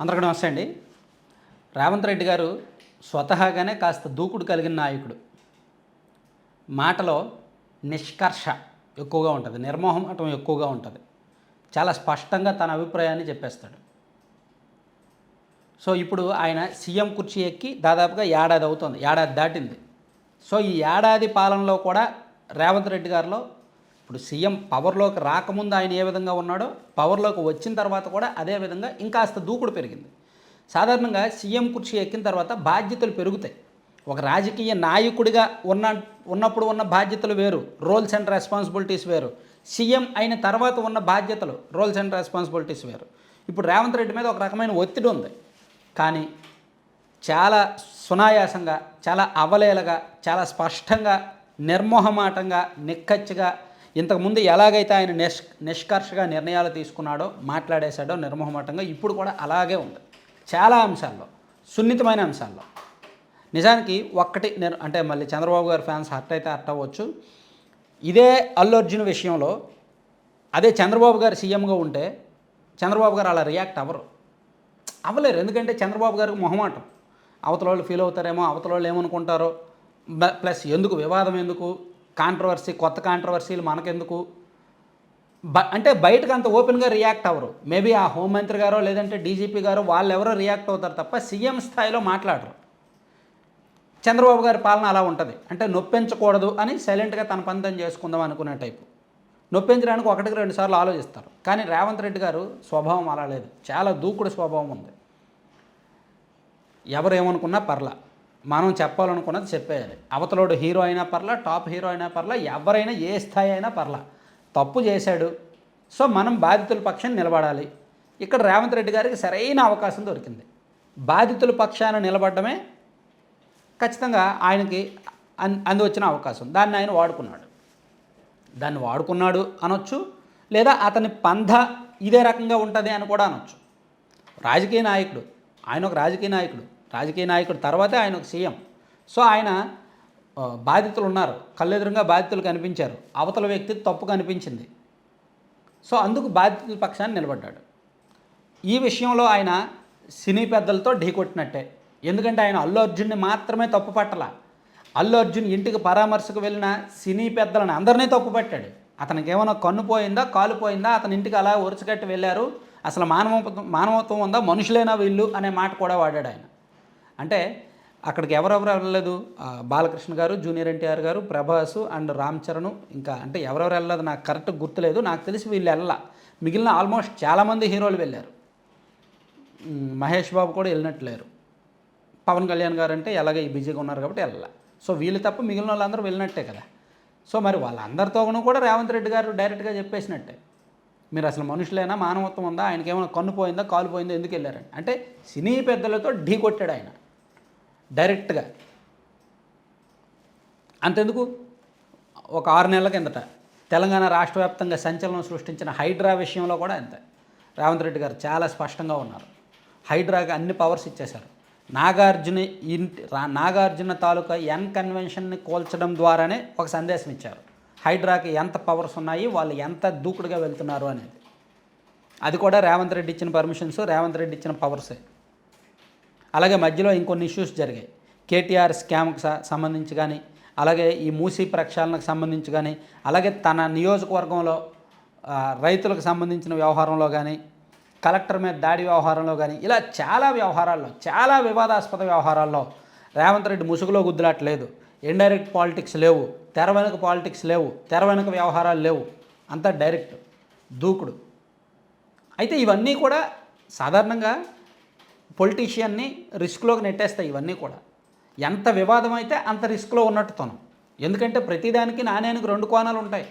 అందరికీ నమస్తే అండి. రేవంత్ రెడ్డి గారు స్వతహాగానే కాస్త దూకుడు కలిగిన నాయకుడు. మాటలో నిష్కర్ష ఎక్కువగా ఉంటుంది నిర్మోహమాటం ఎక్కువగా ఉంటుంది. చాలా స్పష్టంగా తన అభిప్రాయాన్ని చెప్పేస్తాడు. సో ఇప్పుడు ఆయన సీఎం కుర్చీ ఎక్కి దాదాపుగా ఏడాది అవుతుంది ఏడాది దాటింది. సో ఈ ఏడాది పాలనలో కూడా రేవంత్ రెడ్డి గారిలో ఇప్పుడు సీఎం పవర్లోకి రాకముందు ఆయన ఏ విధంగా ఉన్నాడో పవర్లోకి వచ్చిన తర్వాత కూడా అదే విధంగా ఇంకాస్త దూకుడు పెరిగింది. సాధారణంగా సీఎం కుర్చీ ఎక్కిన తర్వాత బాధ్యతలు పెరుగుతాయి. ఒక రాజకీయ నాయకుడిగా ఉన్న ఉన్నప్పుడు ఉన్న బాధ్యతలు వేరు రోల్స్ అండ్ రెస్పాన్సిబిలిటీస్ వేరు. సీఎం అయిన తర్వాత ఉన్న బాధ్యతలు రోల్స్ అండ్ రెస్పాన్సిబిలిటీస్ వేరు. ఇప్పుడు రేవంత్ రెడ్డి మీద ఒక రకమైన ఒత్తిడి ఉంది. కానీ చాలా సునాయాసంగా చాలా అవలేలగా చాలా స్పష్టంగా నిర్మోహమాటంగా నిక్కచ్చిగా ఇంతకుముందు ఎలాగైతే ఆయన నిష్ నిష్కర్షగా నిర్ణయాలు తీసుకున్నాడో మాట్లాడేశాడో నిర్మోహమాటంగా ఇప్పుడు కూడా అలాగే ఉంది. చాలా అంశాల్లో సున్నితమైన అంశాల్లో. నిజానికి ఒక్కటి అంటే మళ్ళీ చంద్రబాబు గారి ఫ్యాన్స్ హర్ట్ అయితే హర్ట్ అవ్వచ్చు. ఇదే అల్లు అర్జున్ విషయంలో అదే చంద్రబాబు గారు సీఎంగా ఉంటే చంద్రబాబు గారు అలా రియాక్ట్ అవ్వరు. అవ్వలేరు. ఎందుకంటే చంద్రబాబు గారికి మొహమాటం. అవతల వాళ్ళు ఫీల్ అవుతారేమో అవతల వాళ్ళు ఏమనుకుంటారో ప్లస్ ఎందుకు వివాదం ఎందుకు కాంట్రవర్సీ కొత్త కాంట్రవర్సీలు మనకెందుకు? బ అంటే బయటకు అంత ఓపెన్గా రియాక్ట్ అవ్వరు. మేబీ ఆ హోంమంత్రి గారో లేదంటే డీజీపీ గారో వాళ్ళు ఎవరో రియాక్ట్ అవుతారు తప్ప సీఎం స్థాయిలో మాట్లాడరు. చంద్రబాబు గారి పాలన అలా ఉంటుంది. అంటే నొప్పించకూడదు అని సైలెంట్గా తన పంతం చేసుకుందాం అనుకునే టైపు. నొప్పించడానికి ఒకటికి రెండు సార్లు ఆలోచిస్తారు. కానీ రేవంత్ రెడ్డి గారు స్వభావం అలా లేదు. చాలా దూకుడు స్వభావం ఉంది. ఎవరు ఏమనుకున్నా పర్లా. మనం చెప్పాలనుకున్నది చెప్పేయాలి. అవతలోడు హీరో అయినా పర్లా టాప్ హీరో అయినా పర్లా ఎవరైనా ఏ స్థాయి అయినా పర్లా. తప్పు చేశాడు సో మనం బాధితుల పక్షాన నిలబడాలి. ఇక్కడ రేవంత్ రెడ్డి గారికి సరైన అవకాశం దొరికింది. బాధితుల పక్షాన నిలబడమే ఖచ్చితంగా ఆయనకి అందివచ్చిన వచ్చిన అవకాశం. దాన్ని ఆయన వాడుకున్నాడు. దాన్ని వాడుకున్నాడు అనొచ్చు లేదా అతని పంధ ఇదే రకంగా ఉంటుంది అని కూడా అనొచ్చు. రాజకీయ నాయకుడు ఆయన ఒక రాజకీయ నాయకుడు. రాజకీయ నాయకుడు తర్వాతే ఆయన ఒక సీఎం. సో ఆయన బాధితులు ఉన్నారు. కళ్ళెదురుగా బాధితులు కనిపించారు. అవతల వ్యక్తి తప్పు కనిపించింది. సో అందుకు బాధితుల పక్షాన్ని నిలబడ్డాడు. ఈ విషయంలో ఆయన సినీ పెద్దలతో ఢీకొట్టినట్టే ఎందుకంటే ఆయన అల్లు అర్జున్ని మాత్రమే తప్పు పట్టల. అల్లు అర్జున్ ఇంటికి పరామర్శకు వెళ్ళిన సినీ పెద్దలను అందరినీ తప్పు పట్టాడు. అతనికి ఏమైనా కన్ను పోయిందా కాలు పోయిందా? అతని ఇంటికి అలా ఉరచగట్టి వెళ్ళారు. అసలు మానవ మానవత్వం ఉందా? మనుషులైనా వీళ్ళు? అనే మాట కూడా వాడాడు ఆయన. అంటే అక్కడికి ఎవరెవరు వెళ్ళలేదు? బాలకృష్ణ గారు జూనియర్ ఎన్టీఆర్ గారు ప్రభాస్ అండ్ రామ్ చరణ్. ఇంకా అంటే ఎవరెవరు వెళ్ళలేదు? నాకు కరెక్ట్ గుర్తులేదు. నాకు తెలిసి వీళ్ళు వెళ్ళాల మిగిలిన ఆల్మోస్ట్ చాలామంది హీరోలు వెళ్ళారు. మహేష్ బాబు కూడా వెళ్ళినట్లేరు. పవన్ కళ్యాణ్ గారు అంటే ఎలాగ ఈ బిజీగా ఉన్నారు కాబట్టి వెళ్ళాల సో వీళ్ళు తప్ప మిగిలిన వాళ్ళందరూ వెళ్ళినట్టే కదా. సో మరి వాళ్ళందరితోనూ కూడా రేవంత్ రెడ్డి గారు డైరెక్ట్గా చెప్పేసినట్టే. మీరు అసలు మనుషులైనా? మానవత్వం ఉందా? ఆయనకి ఏమైనా కన్ను పోయిందా? కాలు పోయిందా? ఎందుకు వెళ్ళారని. అంటే సినీ పెద్దలతో ఢీ కొట్టాడు ఆయన. డైరెక్ట్గా. అంతెందుకు? ఒక ఆరు నెలల కిందట తెలంగాణ రాష్ట్ర వ్యాప్తంగా సంచలనం సృష్టించిన హైడ్రా విషయంలో కూడా అంతే. రేవంత్ రెడ్డి గారు చాలా స్పష్టంగా ఉన్నారు. హైడ్రాకి అన్ని పవర్స్ ఇచ్చేశారు. నాగార్జున ఇంటి నాగార్జున తాలూకా ఎన్ కన్వెన్షన్ని కోల్చడం ద్వారానే ఒక సందేశం ఇచ్చారు. హైడ్రాకి ఎంత పవర్స్ ఉన్నాయి వాళ్ళు ఎంత దూకుడుగా వెళ్తున్నారు అనేది. అది కూడా రేవంత్ రెడ్డి ఇచ్చిన పర్మిషన్స్ రేవంత్ రెడ్డి ఇచ్చిన పవర్సే అలాగే మధ్యలో ఇంకొన్ని ఇష్యూస్ జరిగాయి. కేటీఆర్ స్కామ్కి స- సంబంధించి కానీ అలాగే ఈ మూసీ ప్రక్షాళనకు సంబంధించి కానీ అలాగే తన నియోజకవర్గంలో రైతులకు సంబంధించిన వ్యవహారంలో కానీ కలెక్టర్ మీద దాడి వ్యవహారంలో కానీ ఇలా చాలా వ్యవహారాల్లో చాలా వివాదాస్పద వ్యవహారాల్లో రేవంత్ రెడ్డి ముసుగులో గుద్దులాట్లేదు. ఇండైరెక్ట్ పాలిటిక్స్ లేవు తెర వెనుక పాలిటిక్స్ లేవు తెర వెనుక వ్యవహారాలు లేవు. అంతా డైరెక్ట్ దూకుడు. అయితే ఇవన్నీ కూడా సాధారణంగా పొలిటీషియన్ని రిస్క్లోకి నెట్టేస్తాయి ఇవన్నీ కూడా. ఎంత వివాదం అయితే అంత రిస్క్లో ఉన్నట్టు తను. ఎందుకంటే ప్రతిదానికి నాణ్యానికి రెండు కోణాలు ఉంటాయి.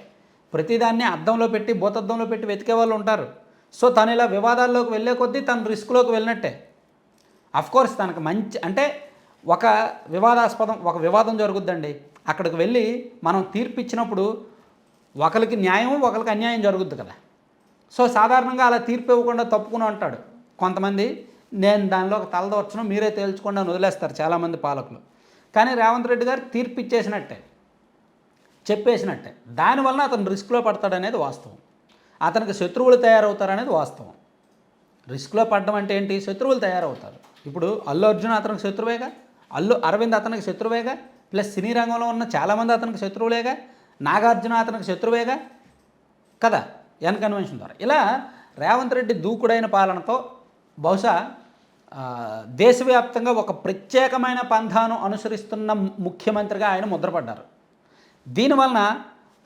ప్రతిదాన్ని అద్దంలో పెట్టి భూతద్దంలో పెట్టి వెతికే వాళ్ళు ఉంటారు. సో తను ఇలా వివాదాల్లోకి వెళ్ళే కొద్దీ తను రిస్క్లోకి వెళ్ళినట్టే. కోర్స్ తనకు మంచి అంటే ఒక వివాదాస్పదం ఒక వివాదం జరుగుద్దండి. అక్కడికి వెళ్ళి మనం తీర్పు ఇచ్చినప్పుడు ఒకరికి న్యాయం ఒకరికి అన్యాయం జరుగుద్ది కదా. సో సాధారణంగా అలా తీర్పు ఇవ్వకుండా తప్పుకుని ఉంటాడు కొంతమంది. నేను దానిలో ఒక తలదోర్చను మీరే తేల్చుకోండి అని వదిలేస్తారు చాలామంది పాలకులు. కానీ రేవంత్ రెడ్డి గారు తీర్పు ఇచ్చేసినట్టే చెప్పేసినట్టే. దానివల్ల అతను రిస్క్లో పడతాడనేది వాస్తవం. అతనికి శత్రువులు తయారవుతారనేది వాస్తవం. రిస్క్లో పడడం అంటే ఏంటి? శత్రువులు తయారవుతారు. ఇప్పుడు అల్లు అర్జున్ అతనికి శత్రువేగా? అల్లు అరవింద్ అతనికి శత్రువేగా? ప్లస్ సినీ రంగంలో ఉన్న చాలామంది అతనికి శత్రువులేగా? నాగార్జున అతనికి శత్రువేగా? కదా? ఎన్ కన్వెన్షన్ ద్వారా. ఇలా రేవంత్ రెడ్డి దూకుడైన పాలనతో బహుశా దేశవ్యాప్తంగా ఒక ప్రత్యేకమైన పంథాను అనుసరిస్తున్న ముఖ్యమంత్రిగా ఆయన ముద్రపడ్డారు. దీనివలన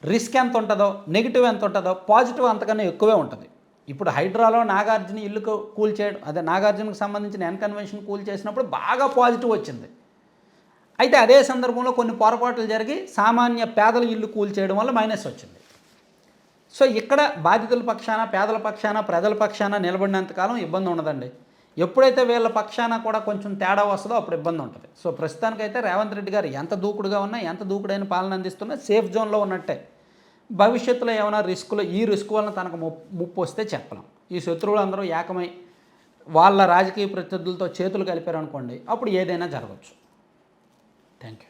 రిస్క్ ఎంత ఉంటుందో నెగిటివ్ ఎంత ఉంటుందో పాజిటివ్ అంతకన్నా ఎక్కువే ఉంటుంది. ఇప్పుడు హైడ్రాలో నాగార్జున ఇల్లుకు కూల్ చేయడం అదే నాగార్జునకు సంబంధించిన ఎన్ కన్వెన్షన్ కూల్ చేసినప్పుడు బాగా పాజిటివ్ వచ్చింది. అయితే అదే సందర్భంలో కొన్ని పొరపాట్లు జరిగి సామాన్య పేదల ఇల్లు కూల్ చేయడం వల్ల మైనస్ వచ్చింది. సో ఇక్కడ బాధితుల పక్షాన పేదల పక్షాన ప్రజల పక్షాన నిలబడినంతకాలం ఇబ్బంది ఉండదండి. ఎప్పుడైతే వీళ్ళ పక్షాన కూడా కొంచెం తేడా వస్తుందో అప్పుడు ఇబ్బంది ఉంటుంది. సో ప్రస్తుతానికైతే రేవంత్ రెడ్డి గారు ఎంత దూకుడుగా ఉన్నా ఎంత దూకుడైన పాలన అందిస్తున్నా సేఫ్ జోన్లో ఉన్నట్టే. భవిష్యత్తులో ఏమైనా రిస్కులు ఈ రిస్క్ వలన తనకు ముప్పు వస్తే చెప్పలేం. ఈ శత్రువులు అందరూ ఏకమై వాళ్ళ రాజకీయ ప్రత్యర్థులతో చేతులు కలిపారు అనుకోండి అప్పుడు ఏదైనా జరగవచ్చు థ్యాంక్ యూ